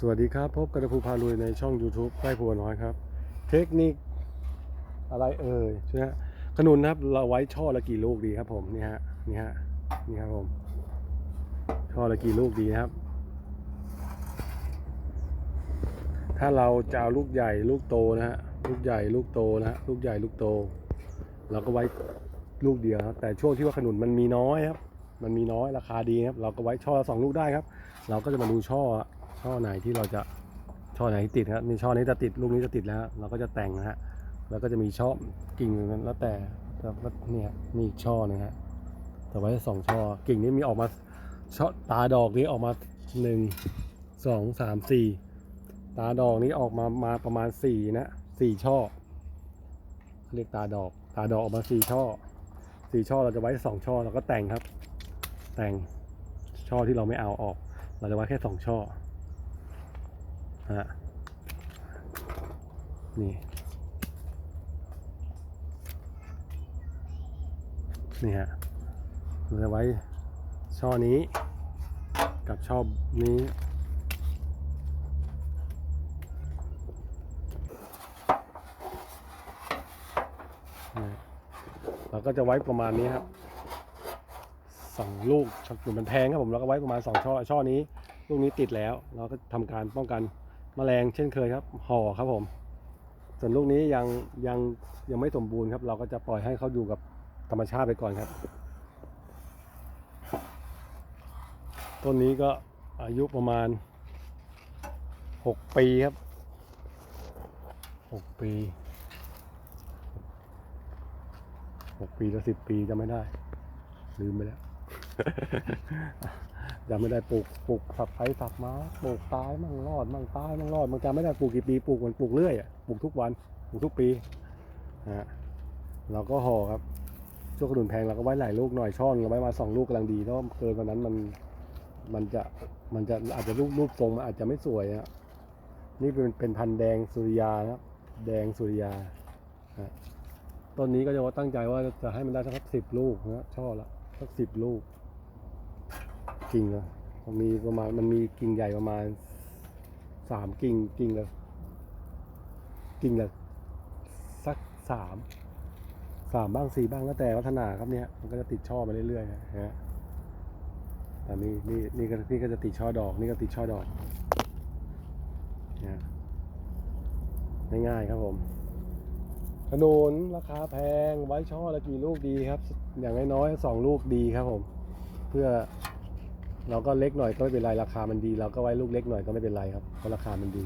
สวัสดีครับ พบกับภูพาลุยในช่อง YouTube ใกล้พัวน้อยครับ เทคนิคอะไรเอ่ยใช่ไหมฮะขนุนนะครับเราไว้ช่อละกี่ลูกดีครับผมนี่ฮะนี่ฮะนี่ครับผมช่อละกี่ลูกดีครับ ถ้าเราจะเอาลูกใหญ่ลูกโตนะฮะลูกใหญ่ลูกโตนะฮะลูกใหญ่ลูกโต เราก็ไว้ลูกเดียวครับแต่ช่วงที่ว่าขนุนมันมีน้อยครับ มันมีน้อยราคาดีครับ เราก็ไว้ช่อละสองลูกได้ครับ เราก็จะมาดูช่อ ช่อไหนที่เราจะช่อไหนที่ติดครับมีช่อนี้จะติดลูกนี้จะติดแล้ว เราก็จะแต่งนะฮะแล้วก็จะมีช่อกิ่งแล้วแต่แล้วเนี่ยมีอีกช่อหนึงฮะแต่ไว้สองช่อกิ่งนี้มีออกมาช่อตาดอกนี้ออกมาหนึ่งสองสามสี่ตาดอกนี้ออกมามาประมาณสี่นะสี่ช่อเรียกตาดอก ตาดอกออกมาสี่ช่อสี่ช่อเราจะไว้สองช่อเราก็แต่งครับ แต่งช่อที่เราไม่เอาออก เราจะไว้แค่สองช่อ ฮะนี่ นี่ฮะเราจะไว้ช่อนี้กับช่อนี้นี่เราก็จะไว้ประมาณนี้ครับสองลูกช็อตมันแพงครับผมเราก็ไว้ประมาณสองช่อช่อนี้ ลูกนี้ติดแล้ว เราก็ทำการป้องกัน แมลงเช่นเคยครับ ห่อครับผม ส่วนลูกนี้ยังยังยังไม่สมบูรณ์ครับ เราก็จะปล่อยให้เขาอยู่กับธรรมชาติไปก่อนครับ ต้นนี้ก็อายุประมาณหกปีครับหกปีหกปีหรือสิบปีจะไม่ได้ ลืมไปแล้ว จำไม่ได้ปลูกปลูกสับไปสับมาปลูกตายมั่งรอดมั่งตายมั่งรอดมันจำไม่ได้ปลูกกี่ปีปลูกมันปลูกเรื่อยอะปลูกทุกวันปลูกทุกปีนะฮะเราก็ห่อครับช่วงขนุนแพงเราก็ไว้หลายลูกหน่อยช่อนเราไว้มาสองลูกกำลังดีเพราะเกินวันนั้นมันมันจะมันจะอาจจะรูปรูปทรงมันอาจจะไม่สวยอะนี่เป็นเป็นพันแดงสุริยานะครับแดงสุริยาต้นนี้ก็จะว่าตั้งใจว่าจะให้มันได้สักสิบลูกนะช่อละสักสิบลูก กิ่งนะมันมีประมาณมันมีกิ่งใหญ่ประมาณสามกิ่งกิ่งละกิ่งละสักสามสามบ้างสี่บ้างแล้วแต่วัฒนาครับเนี่ยมันก็จะติดช่อมาเรื่อยๆนะฮะแต่นี่นี่นี่ก็นี่ก็จะติดช่อดอก นี่ก็ติดช่อดอกเนี่ยง่ายๆครับผมขนุนราคาแพงไว้ช่อละกี่ลูกดีครับ อย่างน้อยๆสองลูกดีครับผม เพื่อ เราก็เล็กหน่อยก็ไม่เป็นไรราคามันดี เราก็ไว้ลูกเล็กหน่อยก็ไม่เป็นไรครับเพราะราคามันดี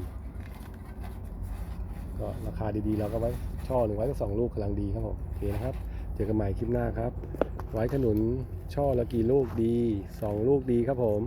ก็ราคาดีๆ เราก็ไว้ช่อหนึ่งไว้สักสองลูกกำลังดีครับผมโอเคนะครับเจอกันใหม่คลิปหน้าครับ ไว้ขนุนช่อละกี่ลูกดีสองลูกดีครับผม